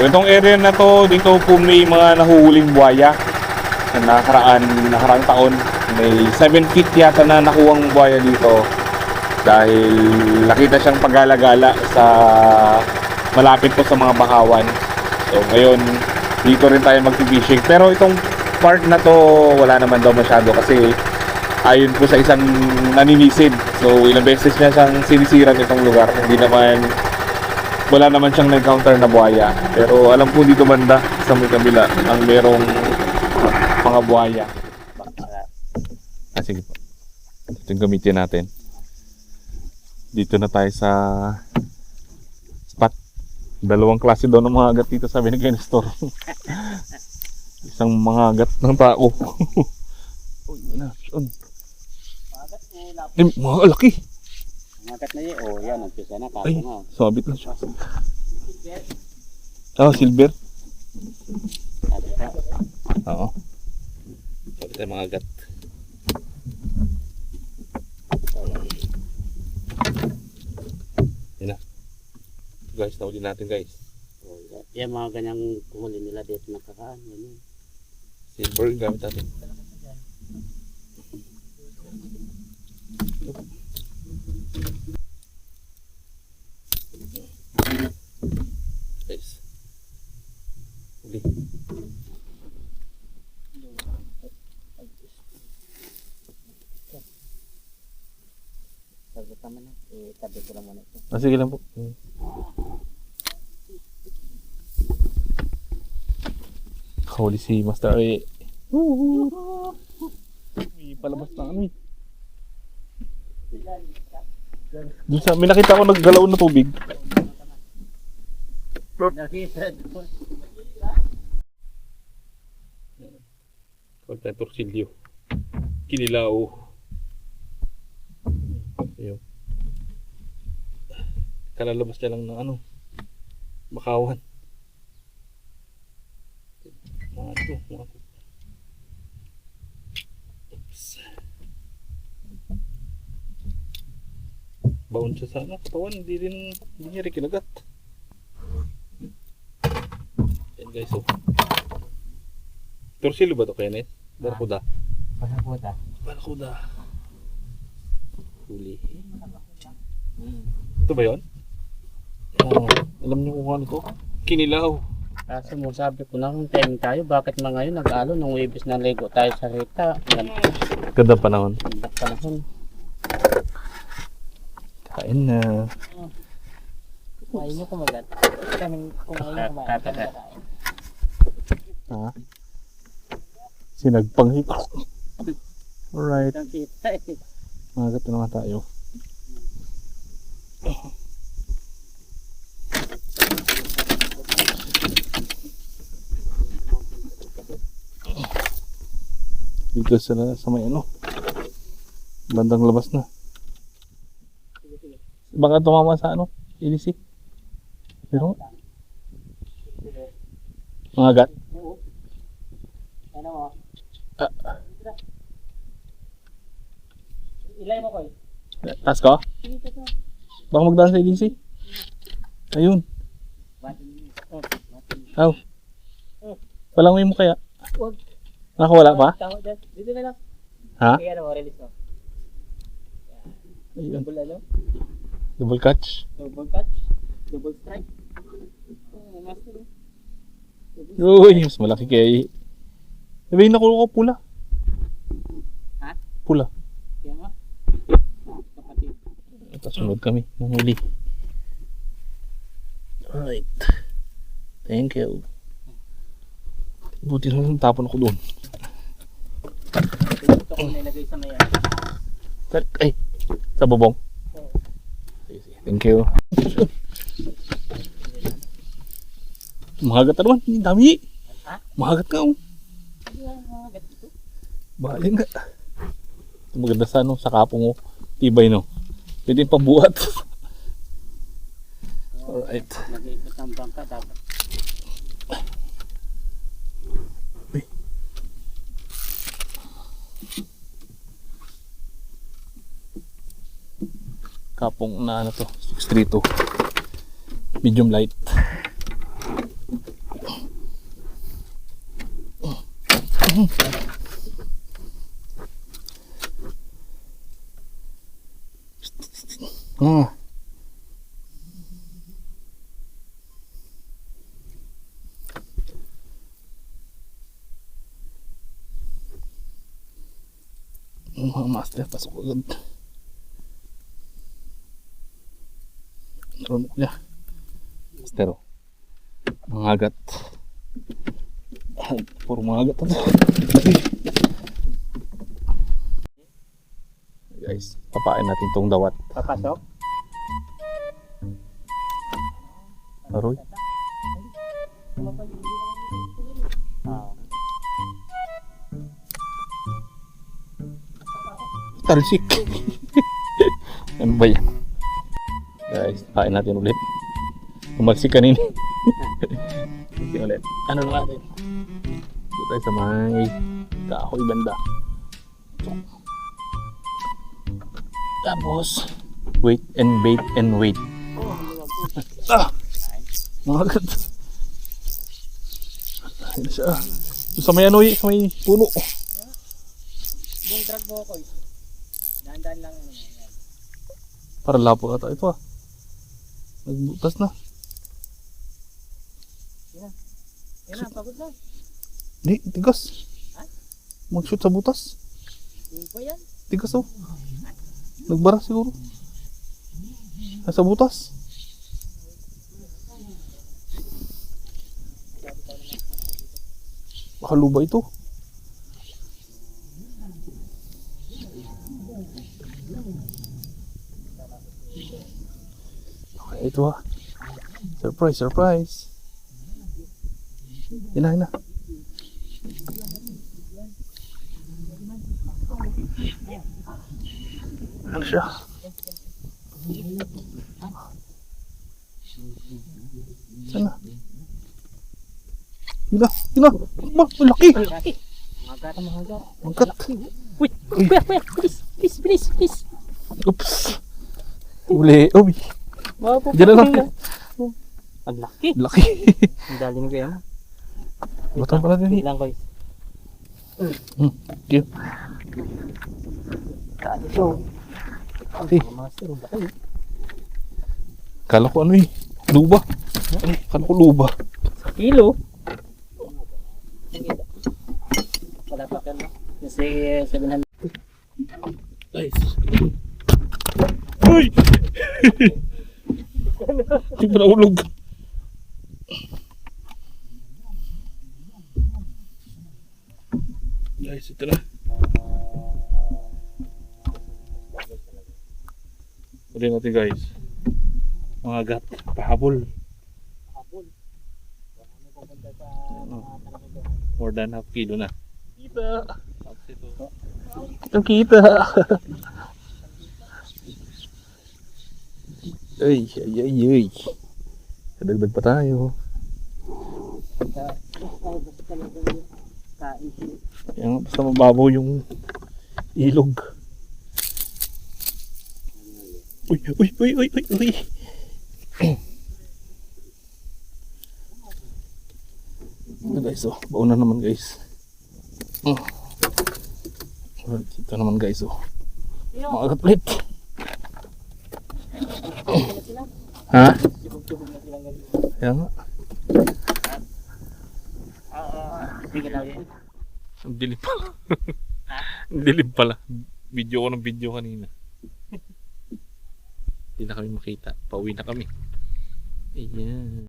itong area na to, dito po may mga nahuhuling buhaya. Na nakaraan, nakaraang taon, may 7 feet yata na nakuwang buhaya dito. Dahil nakita siyang paggalagala sa malapit po sa mga bakawan. So ngayon, dito rin tayo mag-fishing. Pero itong part na to, wala naman daw masyado kasi ayon po sa isang naninisid. So ilang beses niya siyang sinisiran itong lugar. Hindi naman wala naman siyang na-encounter na buhaya. Pero alam po dito banda sa may kabila ang merong mga buhaya. Ah, sige po. Ito yung gamitin natin. Dito na tayo sa spot. Dalawang klase daw ng mga agat dito sabi ni Ken Store. Isang mga agat ng tao. Uy, na. Eh, mga laki. Makat na yun. Oh, yan. Umpisa na. Kapo Ay, nga. sabit na siya. Ah, silver. Sabi ka. Oo. Sabit tayo mga agat. Yan na. Guys, nahuli natin guys. Yan mga ganyang kumuli nila dito nakakaan. Yan yun. Silver gamit natin. Guys. Huli. Eh, muna ito. Ah, sige lang po. Huli si Master A. May palabas na ano eh. Dun sa, may nakita ko naggalaw na tubig. Nakita ko. Call tayo. Kinilaw. Ayun. Kalalabas niya lang ng ano. Bakawan. Mga ito. Mga Baon siya sa ano. Katawan. Hindi rin. Hindi niya rin kinagat. Yan guys. Oh. Torsilyo ba ito, Kenneth? Barakuda. Pasakuta. Barakuda. Huli. Ito ba yun? Oo. alam niyo kung ano to? Kinilaw. Kasi mo sabi ko na kung timing tayo, bakit mga ngayon nag-alo nung wibis na lego tayo sa Rita. Ganda panahon. ganda panahon. Kain na. Kumain nyo kumagat. Kaming kumain nyo kumain. Kakada. Ha? Sinagpang hiko. Alright. Eh. Magat na naman tayo. Dito sa, sa may ano. Bandang labas na. Baka tumama sa ano? Ilisik. Pero, mga gat. Ano mo? Ah. Ilay mo ko eh. Taas ka? Baka magdaan sa ilisik. Ayun. Aw. Walang may mo kaya? Huwag. Nakawala pa? Tama dyan. Dito na lang. Ha? Kaya ano mo, release mo. Ayun. Ano? Double catch. Double touch. Double strike. Oh, master. oh. Uy, mas malaki kaya Sabihin nakuha ko pula. Ha? Pula. Kaya nga. Kapatid. Kasunod kami. Nanguli. Alright. Thank you. Buti lang tapon ako doon. Ito ko nilagay sa may. Sa- Ay, sa bubong. Thank you. Mahagat na naman. Ang dami. Ha? Mahagat ka. Oh. Bahali nga. Ito maganda sa ano, sa kapong mo. Tibay no. Pwede yung pabuhat. Alright. Nag-iikot ng bangka dapat. kapong na ano to, 632. Medium light. Ah. Oh. Mga master, pasok agad. Runok niya. Master, oh. Mga agat. Puro mga agat. Ano? Guys, papain natin tong dawat. Papasok? Aroy. Talsik. ano ba yan? Pain natin ulit. Tumalsik kanina. Sige ulit. Ano na natin? Dito tayo sa may kahoy banda. Tapos, wait and bait and wait. ah! Mga agad. Ayun na siya. Sa may ano eh, sa may puno. Yung drag mo ko. Dahan-dahan lang. Para lapo ata ito ah. Nagbutas na. Yan na, pagod na. Di, tigas. Ha? Mag-shoot sa butas. Ba yan? Tigas oh. Nagbara siguro. Nasa butas. Baka luba ito. Ito ah. Surprise, surprise. Yun na, yun na. Ano siya? Sana? Yun na, yun na. Ma, malaki. Laki. Mga gata, mga gata. Mangkat. Uy, kuya, kuya, bilis, bilis, bilis, bilis. Oops. Uli. Uy, Mapo. Diyan na lang. Ang laki. laki. Ang dali ni kuya mo. Butang pala din. Wait lang, guys. Hmm. Eh, Mga master, ang laki. kala ko ano eh. Luba. Kala ko luba. Kilo. Wala pa ka, no? Kasi 700. Guys. Uy! Naulog. Guys, ito na. Uli natin guys. Mga gat, pahabol. Habol. Baka may pupunta sa mga talagang More than half kilo na. Kita. Itong kita. ay, ay, ay, ay. Kadagdag pa tayo. Kaya nga, basta mababaw yung ilog. Uy, uy, uy, uy, uy, uy. Ito guys, oh. Bauna naman guys. Mm. Alright, Ito naman guys, oh. Mga katlit. Ha? Kaya nga. Ang dilim pala. Ang dilim pala. Video ko ng video kanina. Hindi na kami makita. Pauwi na kami. Ayan.